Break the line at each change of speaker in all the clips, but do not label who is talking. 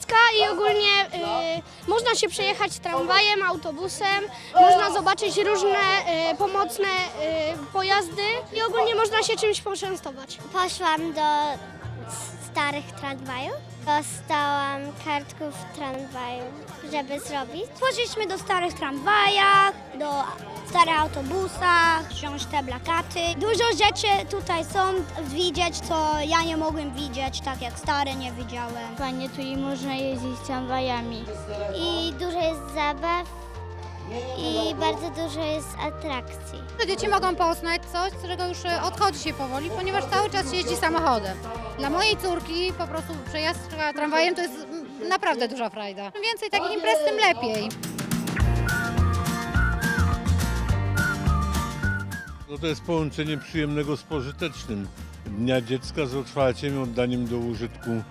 dziecka i ogólnie y, można się przejechać tramwajem, autobusem, można zobaczyć różne y, pomocne y, pojazdy i ogólnie można się czymś poczęstować.
Poszłam do starych tramwajów Dostałam kartkę w tramwaju, żeby zrobić.
Poszliśmy do starych tramwajach, do starych autobusach, wziąć te plakaty. Dużo rzeczy tutaj są widzieć, co ja nie mogłem widzieć, tak jak stare nie widziałem.
Fajnie tu i można jeździć tramwajami.
I dużo jest zabaw i bardzo dużo jest atrakcji.
Dzieci mogą poznać coś, z czego już e, odchodzi się powoli, ponieważ cały czas się jeździ samochodem. Dla mojej córki po prostu przejazd tramwajem to jest naprawdę duża frajda. Im więcej takich imprez, tym lepiej.
No to jest połączenie przyjemnego z pożytecznym. Dnia Dziecka z otwarciem i oddaniem do użytku e,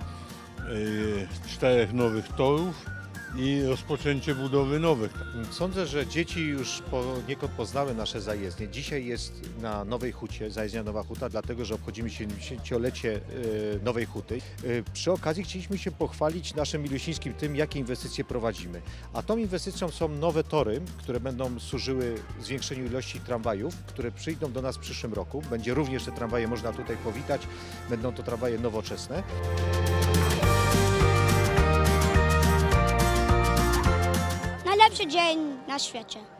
czterech nowych torów i rozpoczęcie budowy nowych.
Sądzę, że dzieci już poniekąd poznały nasze zajezdnie. Dzisiaj jest na Nowej Hucie, zajezdnia Nowa Huta, dlatego że obchodzimy 70-lecie e, Nowej Huty. E, Przy okazji chcieliśmy się pochwalić naszym milusińskim tym, jakie inwestycje prowadzimy. A tą inwestycją są nowe tory, które będą służyły zwiększeniu ilości tramwajów, które przyjdą do nas w przyszłym roku. Będzie również te tramwaje można tutaj powitać. Będą to tramwaje nowoczesne.
Najlepszy dzień na świecie.